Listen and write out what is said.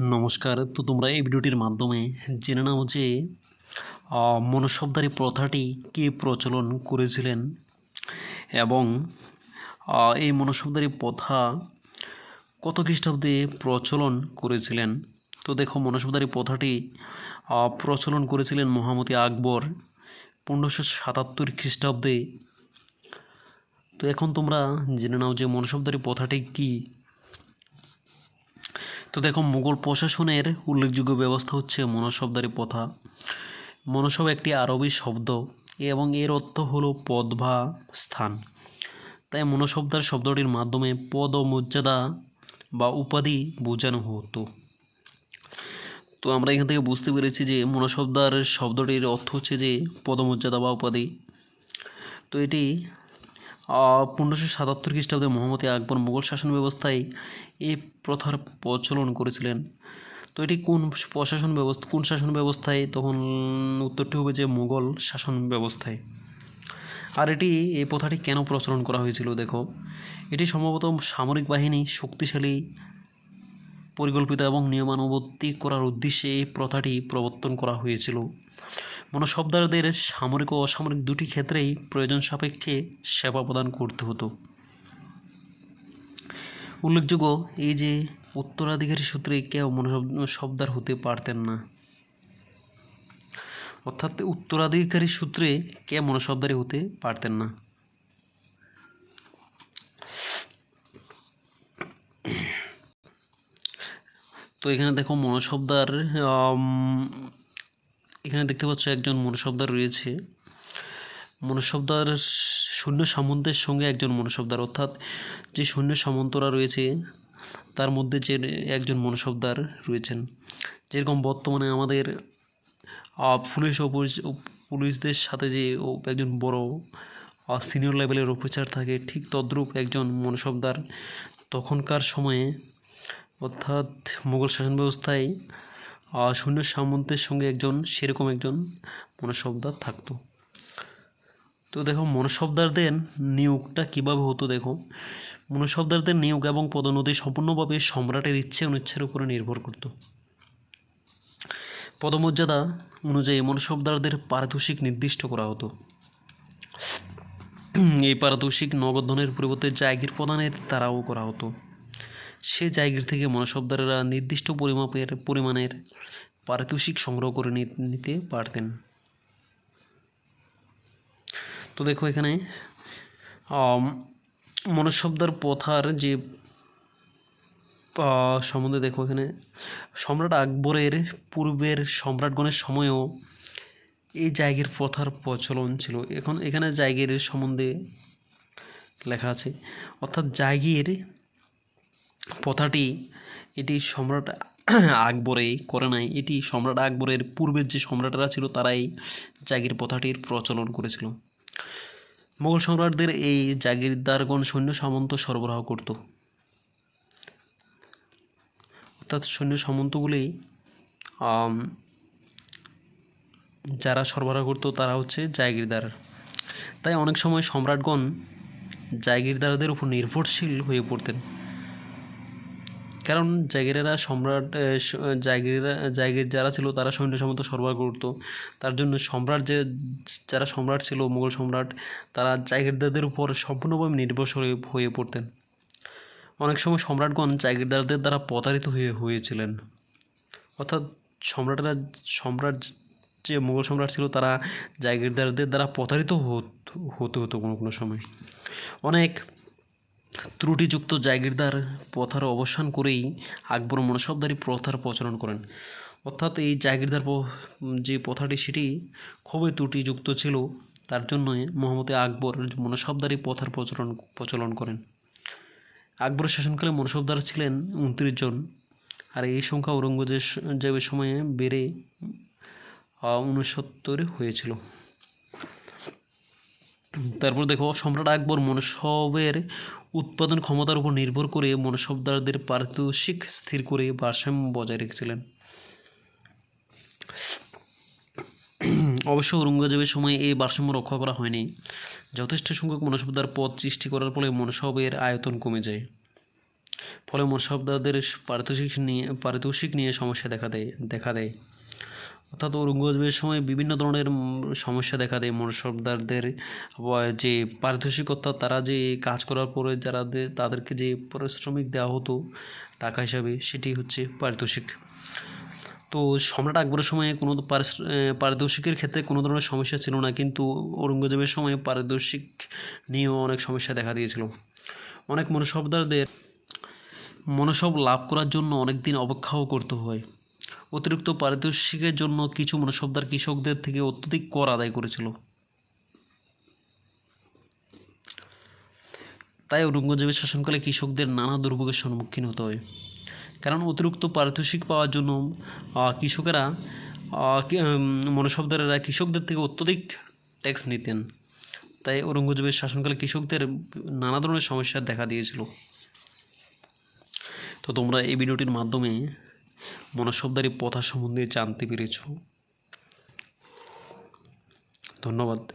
নমস্কার। তো তোমরা এই ভিডিওটির মাধ্যমে জেনে নাও যে মনসবদারি প্রথাটি কে প্রচলন করেছিলেন এবং এই মনসবদারি প্রথা কত খ্রিস্টাব্দে প্রচলন করেছিলেন? তো দেখো মনসবদারি প্রথাটি প্রচলন করেছিলেন মহামতি আকবর পনেরোশো সাতাত্তর খ্রিস্টাব্দে। তো এখন তোমরা জেনে নাও যে মনসবদারি প্রথাটি কী। তো দেখো মুঘল প্রশাসনের উল্লেখযোগ্য ব্যবস্থা হচ্ছে মনসবদারি প্রথা। মনসব একটি আরবি শব্দ এবং এর অর্থ হলো পদ বা স্থান। তাই মনসবদার শব্দটির মাধ্যমে পদ ও মর্যাদা বা উপাধি বোঝানো হতো। তো আমরা এখান থেকে বুঝতে পেরেছি যে মনসবদার শব্দটির অর্থ হচ্ছে যে পদমর্যাদা বা উপাধি। তো এটি পনেরোশো সাতাত্তর খ্রিস্টাব্দে মোহাম্মদ আকবর মুঘল শাসন ব্যবস্থায় এই প্রথার প্রচলন করেছিলেন। তো এটি কোন প্রশাসন ব্যবস্থা, কোন শাসন ব্যবস্থায়? তখন উত্তরটি হবে যে মুঘল শাসন ব্যবস্থায়। আর এটি, এই প্রথাটি কেন প্রচলন করা হয়েছিল দেখো? এটি সম্ভবত সামরিক বাহিনী শক্তিশালী, পরিকল্পিত এবং নিয়মানুবর্তী করার উদ্দেশ্যে এই প্রথাটি প্রবর্তন করা হয়েছিল। মনসবদারদের সামরিক ও অসামরিক দুটি ক্ষেত্রেই প্রয়োজন সাপেক্ষে সেবা প্রদান করতে হতো। উল্লেখযোগ্য এই যে উত্তরাধিকারী সূত্রে কেউ মনসবদার হতে পারতেন না। অর্থাৎ উত্তরাধিকারী সূত্রে কে মনসবদারি হতে পারতেন না। তো এখানে দেখো মনসবদার এখানে দেখতে পাচ্ছ একজন মনসবদার রয়েছে। মনসবদার সৈন্য সামন্তের সঙ্গে একজন মনসবদার অর্থাৎ যে সৈন্য সামন্তরা রয়েছে, তার মধ্যে যে একজন মনসবদার রয়েছেন। যেরকম বর্তমানে আমাদের পুলিশ পুলিশদের সাথে যে একজন বড় সিনিয়র লেভেলের অফিসার থাকে, ঠিক তদ্রূপ একজন মনসবদার তখনকার সময়ে, অর্থাৎ মোগল শাসন ব্যবস্থায় সৈন্য সামন্তের সঙ্গে একজন, সেরকম একজন মনসবদার থাকতো। তো দেখো মনসবদারদের নিয়োগটা কীভাবে হতো দেখো? মনসবদারদের নিয়োগ এবং পদোন্নতি সম্পূর্ণভাবে সম্রাটের ইচ্ছে অনিচ্ছের উপরে নির্ভর করত। পদমর্যাদা অনুযায়ী মনসবদারদের পারিতোষিক নির্দিষ্ট করা হতো। এই পারিতোষিক নগদ ধনের পরিবর্তে জায়গির প্রদানের তারাও করা হতো। সে জায়গির থেকে মনসবদারেরা নির্দিষ্ট পরিমাপের, পরিমাণের পারিতোষিক সংগ্রহ করে নিতে পারতেন। তো দেখো এখানে মনসবদার প্রথার যে সম্বন্ধে দেখো এখানে, সম্রাট আকবরের পূর্বের সম্রাটগণের সময়ও এই জায়গির প্রথার প্রচলন ছিল। এখন এখানে জায়গির সম্বন্ধে লেখা আছে। অর্থাৎ জায়গির প্রথাটি এটি সম্রাট আকবরে করে নাই। এটি সম্রাট আকবরের পূর্বের যে সম্রাটরা ছিল, তারাই জাগির প্রথাটির প্রচলন করেছিল। মোগল সম্রাটদের এই জাগিরদারগণ সৈন্য সামন্ত সরবরাহ করত। অর্থাৎ সৈন্য সামন্তগুলি যারা সরবরাহ করতো, তারা হচ্ছে জাগিরদার। তাই অনেক সময় সম্রাটগণ জাগিরদারদের উপর নির্ভরশীল হয়ে পড়তেন। কারণ জাগিরেরা সম্রাট জাগিরেরা, জাগির যারা ছিল তারা সৈন্য সামন্ত সরবরাহ করতো। তার জন্য সম্রাট যে, যারা সম্রাট ছিল মুঘল সম্রাট, তারা জাগিরদারদের উপর সম্পূর্ণভাবে নির্ভরশীল হয়ে- পড়তেন। অনেক সময় সম্রাটগণ জাগিরদারদের দ্বারা প্রতারিত হয়ে, হয়েছিলেন। অর্থাৎ সম্রাটেরা, সম্রাট যে মুঘল সম্রাট ছিল, তারা জাগিরদারদের দ্বারা প্রতারিত হতে হতো কোনো কোনো সময়। অনেক ত্রুটিযুক্ত জাগিরদার প্রথার অবসান করেই আকবর মনসবদারি প্রথার প্রচলন করেন। অর্থাৎ এই জাগিরদার যে প্রথাটি, সেটি খুবই ত্রুটিযুক্ত ছিল। তার জন্যই মোহাম্মদ আকবর মনসবদারি প্রথার প্রচলন প্রচলন করেন। আকবরের শাসনকালে মনসবদার ছিলেন উনত্রিশ জন। আর এই সংখ্যা ঔরঙ্গজেবের সময়ে বেড়ে উনসত্তর হয়েছিল। তারপর দেখো, সম্রাট আকবর মনসবের উৎপাদন ক্ষমতার উপর নির্ভর করে মনসবদারদের পারিতোষিক স্থির করে ভারসাম্য বজায় রেখেছিলেন। অবশ্য ঔরঙ্গজেবের সময় এই ভারসাম্য রক্ষা করা হয়নি। যথেষ্ট সংখ্যক মনসবদার পদ সৃষ্টি করার ফলে মনসবের আয়তন কমে যায়। ফলে মনসবদারদের পারিতোষিক নিয়ে পারিতোষিক নিয়ে সমস্যা দেখা দেয় দেখা দেয়। অর্থাৎ ঔরঙ্গজেবের সময় বিভিন্ন ধরনের সমস্যা দেখা দেয়। মনসবদারদের যে পারিতোষিক অর্থাৎ তারা যে কাজ করার পরে যারা তাদেরকে যে পারিশ্রমিক দেওয়া হতো টাকা হিসাবে, সেটি হচ্ছে পারিতোষিক। তো সম্রাট আকবরের সময়ে কোনো পারিতোষিকের ক্ষেত্রে কোনো ধরনের সমস্যা ছিল না, কিন্তু ঔরঙ্গজেবের সময় পারিতোষিক নিয়েও অনেক সমস্যা দেখা দিয়েছিল। অনেক মনসবদারদের মনোসব লাভ করার জন্য অনেক দিন অপেক্ষাও করতে হয়। অতিরিক্ত পারিতোষিকের জন্য কিছু মনসবদার কৃষকদের থেকে অত্যধিক কর আদায় করেছিল। তাই ঔরঙ্গজেবের শাসনকালে কৃষকদের নানা দুর্ভোগের সম্মুখীন হতে হয়। কারণ অতিরিক্ত পারিতোষিক পাওয়ার জন্য কৃষকেরা মনসবদারেরা কৃষকদের থেকে অত্যধিক ট্যাক্স নিতেন। তাই ঔরঙ্গজেবের শাসনকালে কৃষকদের নানা ধরনের সমস্যা দেখা দিয়েছিল। তো তোমরা এই ভিডিওটির মাধ্যমে মনসবদারি প্রথা সম্বন্ধে জানতে পেরেছ। ধন্যবাদ।